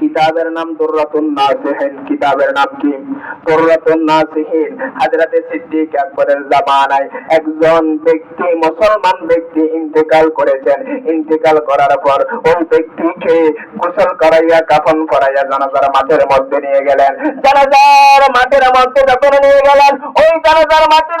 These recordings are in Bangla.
কিতাবের নাম দুর্রাতুন নাসিহিন। কিতাবের নাম কি? দুর্রাতুন নাসিহিন। হযরতে সিদ্দিক আকবরের জামানায় একজন ব্যক্তি, মুসলমান ব্যক্তি ইন্তেকাল করেছেন। ইন্তেকাল করার পর ওই ব্যক্তিকে গোসল করাইয়া, কাফন পরাইয়া জানাজার মাঠের মধ্যে নিয়ে গেলেন। জানাজার মাঠের মধ্যে যখন নিয়ে গেলেন, ওই জানাজার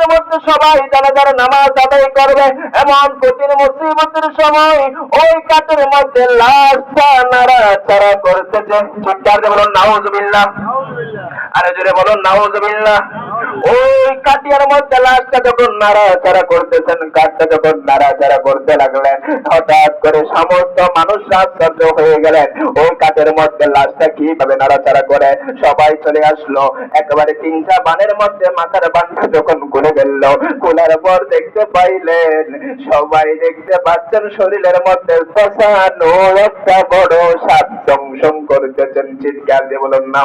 মাঠের মধ্যে সবাই যারা যারা নামাজ আদায় করবে এমন কঠিন মুসিবতের সময় ওই কাঠের মধ্যে লাশটা নাড়াচাড়া করতেছে চিৎকার বলুন নাউজুবিল্লাহ। আরে জোরে বলুন নাউজুবিল্লাহ। ওই কাটিয়ার মধ্যে লাশটা যখন নাড়াচাড়া করতেছেন কাঠটা যখন নাড়াচাড়া করতে লাগলেন হঠাৎ করে সমস্ত মানুষ আশ্চর্য হয়ে গেলেন। ওই কাঠের মধ্যে লাশটা কীভাবে নাড়াচাড়া করে? সবাই চলে আসলো। একেবারে তিনটা বানের মধ্যে মাথার বানটা যখন খুলে গেল খোলার পর দেখতে পাইলেন সবাই দেখতে পাচ্ছেন শরীরের মধ্যে ফসানো একটা বড় সাপ দংশন করতেছেন। চিৎকার দিয়ে বলুন না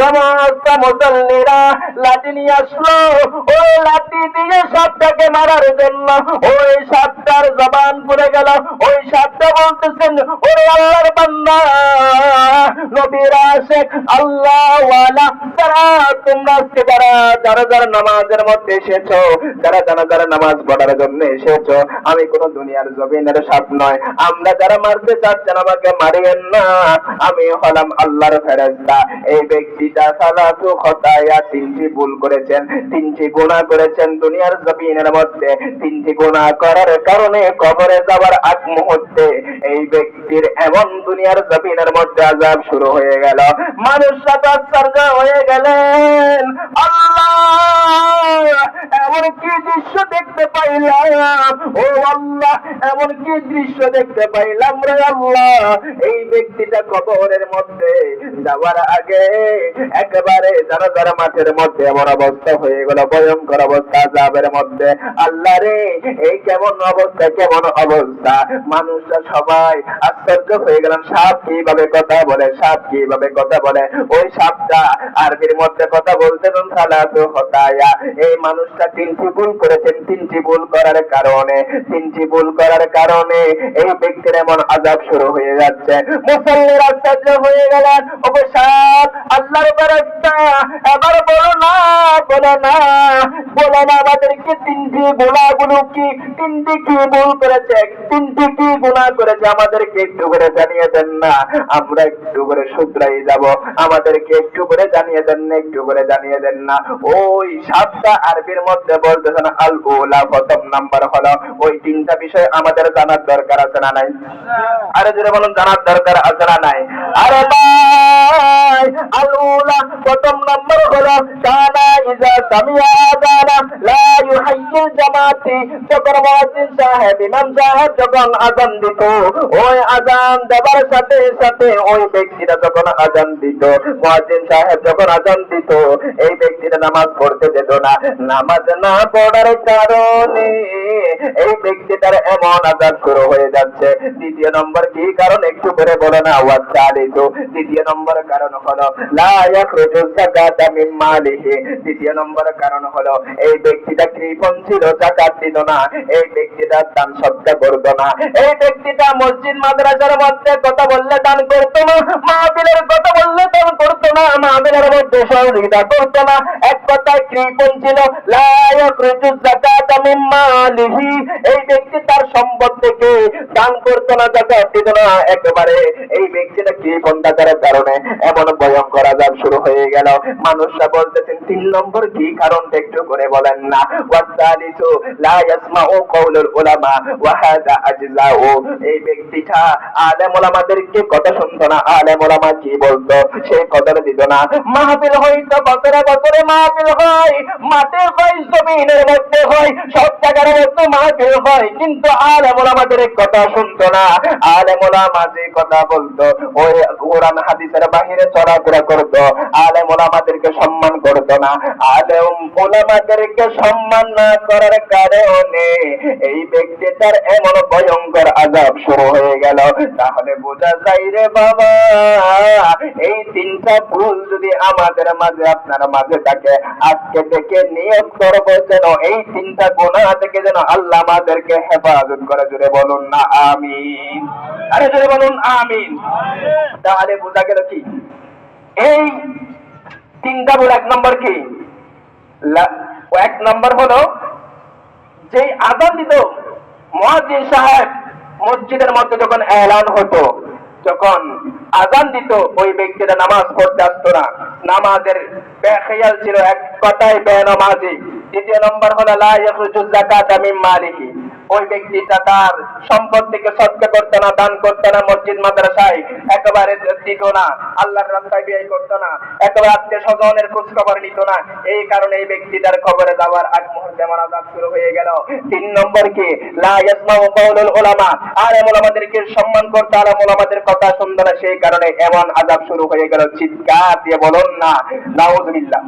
সমস্ত মুসল্লিরা লাঠি নিয়ে আসলো। ওই লাঠি দিয়ে সাপটাকে মারার জন্য। ওই সাতটার জবান পড়ে গেল। ওই সাতটা বলতেছেন, ওরে আল্লাহর বান্দা, নবীর আশেক আল্লাহ ওয়ালা যারা তোমরা আজকে যারা যারা যারা নামাজের মধ্যে এসেছ, যারা যারা যারা নামাজ পড়ার জন্য এসেছ, আমি কোন দুনিয়ার জমিনের সাপ নয়। আমরা যারা মারতে চাচ্ছেন আমাকে মারিয়েন না। আমি হলাম আল্লাহর ফেরেশতা। এই ব্যক্তিটা সালাতু খতায়া তিনটি ভুল করেছেন, তিনটি গুনাহ করেছেন দুনিয়ার জমিনের মধ্যে। তিনটি গুনাহ করার কারণে কবরে যাওয়ার আগ মুহূর্তে এই ব্যক্তির এমন দুনিয়ার জমিনের মধ্যে আযাব শুরু হয়ে গেল। মানুষরা তো আশ্চর্য হয়ে গেলেন। আল্লাহ এমন কি দৃশ্য দেখতে পাইলাম? ও আল্লাহ এমন কি দৃশ্য দেখতে পাইলাম রে আল্লাহ? এই ব্যক্তিটা কবরের মধ্যে যাওয়ার আগে একেবারে যারা যারা মাঠের মধ্যে এমন অবস্থা হয়ে গেল, ভয়ঙ্কর অবস্থা যাবের মধ্যে। আল্লাহ রে, এই কেমন অবস্থা কেমন অবস্থা? মানুষরা সবাই আশ্চর্য হয়ে গেলাম সাপ কীভাবে কথা বলে, সাপ কীভাবে কথা বলে? ওই সাপটা আরবির মধ্যে কথা বলতে হতায়া। এই মানুষটা তিনটি ভুল করেছেন, তিনটি ভুল করার কারণে, তিনটি ভুল করার কারণে এই ব্যক্তির এমন আজাব শুরু হয়ে যাচ্ছে। মুসল্লির আশ্চর্য হয়ে গেলেন। অবসাদ আল্লাহর এবার বলো না বলো না। বলো না আমাদেরকে তিনটি গুণাগুলো কি? তিনটি কি ভুল করেছে? তিনটি কি গুণা করেছে? আমাদেরকে একটু করে জানিয়ে দেন না। আমরা একটু করে শুধরাই যাব। আমাদেরকে একটু করে জানিয়ে দেন না, একটু করে জানিয়ে দেন না। ওই সাতটা আরবির মধ্যে বলতেছেন আল উলা প্রথম নাম্বার হলো। ওই তিনটা বিষয় আমাদের জানার দরকার আছে না নাই? আরে জোরে বলুন, জানার দরকার আছে না নাই? আরে ভাই আল উলা প্রথম নাম্বার হলো কানা ইজা সামিয়া আযানা লা ইউহাইয়িল জামাতি যখন মুয়াজ্জিন সাহেব, ইমাম সাহেব যখন আযান দিত, ওই আযান দেবার সাথে সাথে ওই ব্যক্তিটা যখন আযান দিত, মুয়াজ্জিন সাহেব যখন আযান দিত, এই ব্যক্তিটা নামাজ পড়তে যেত না। নামাজ না পড়ার কারণে এই ব্যক্তিটার এমন আজাদ শুরু হয়ে যাচ্ছে। দ্বিতীয় নম্বর কি কারণ? একটু করে বলো না, আওয়াজ চালিত। দ্বিতীয় নম্বর কারণ হলো, লা ইয়াখরুজু যাকাতা মিন মালিহি। দ্বিতীয় নম্বর কারণ হলো, এই ব্যক্তিটা কৃপণ ছিল যাকাত দিত না। এই ব্যক্তিটা দান সৎকা করতো না। এই ব্যক্তিটা মসজিদ, মাদ্রাসার মধ্যে কথা বললে দান করতো না, মাহফিলের কথা বললে দান করতো না, মাহফিলের মধ্যে সহযোগিতা করতো না। এক কথায় কৃপণ ছিল, লা ইয়াখরুজু যাকাতা মিন মালিহি। এই ব্যক্তি তার সম্পদ থেকে দান করতো না যাকাত দিত না। একেবারে এই ব্যক্তিটা কৃপণ থাকার কারণে এমন ভয়ঙ্কর আজাব শুরু হয়ে গেল। মানুষরা বলতেছেন, তিন নম্বর কি কারণটা একটু করে বলেন না। ওয়াসালিসু লা ইয়াসমাউ কওলুল উলামা ওয়া হাদা এই ব্যক্তিটা আলেম ওলামাদেরকে কথা শুনতো না, আলেম ওলামা কি বলতো? সেই কথাটা দিত না। মাহফিল হইতো বছরে বছরে মাহফিল হয়। মাঠে হয় জমিনের মধ্যে হয়। সব জায়গার মধ্যে মাহফিল হয়। কিন্তু আলেম ওলামাদের কথা শুনতো না। আলেম ওলামা যে কথা বলতো, ওই কোরআন হাদিসের বাহিরে চড়াফেরা করতো। আলেম ওলামাদেরকে সম্মান করতো না। আলেম ওলামাদেরকে সম্মান না করার কারণে এই ব্যক্তিটার এমন ভয়ঙ্কর আজাব শুরু হয়ে গেল। তাহলে বোঝা যায় রে বাবা, এই তিনটা ভুল যদি আমাদের মাঝে, আপনার মাঝে থাকে, আজকে থেকে নিয়োগ করব যেন এই তিনটা গোনা থেকে যেন আল্লাহ আমাদেরকে হেফাজত করে। জুড়ে বলুন না, আমিন। আরে জুড়ে বলুন, আমিন। তাহলে বোঝা গেল কি? এই তিনটা ভুল এক নম্বর কি? এক নম্বর হলো যে আজান দিত মহাজিন সাহেব মসজিদের মধ্যে যখন এলান হতো, যখন আজান দিত, ওই ব্যক্তিরা নামাজ পড়তে আসতো না। নামাজের বেখেয়াল ছিল এক কথায় বেনামাজি। দ্বিতীয় নম্বর হলো, লা ইয়াখরুজু আমি মালিহি। ওই ব্যক্তিটা তার সম্পদ থেকে করতো না, দান করতো না, মসজিদ, মাদ্রাসায়। একেবারে দিত না। আল্লাহর রাস্তায় ব্যয় করতো না। একেবারে আত্মীয় স্বজনের খোঁজ খবর নিত না। এই কারণে এই ব্যক্তিটার খবরে যাওয়ার আগ মুহূর্তে মারাজাব শুরু হয়ে গেল। তিন নম্বর কি? লা উলামা। আলেম ওলামাদেরকে সম্মান করতে আলেম ওলামাদের কথা শুনতো না। সেই কারণে এমন আজাব শুরু হয়ে গেল। চিৎকার দিয়ে বলুন না। নাউজুবিল্লাহ।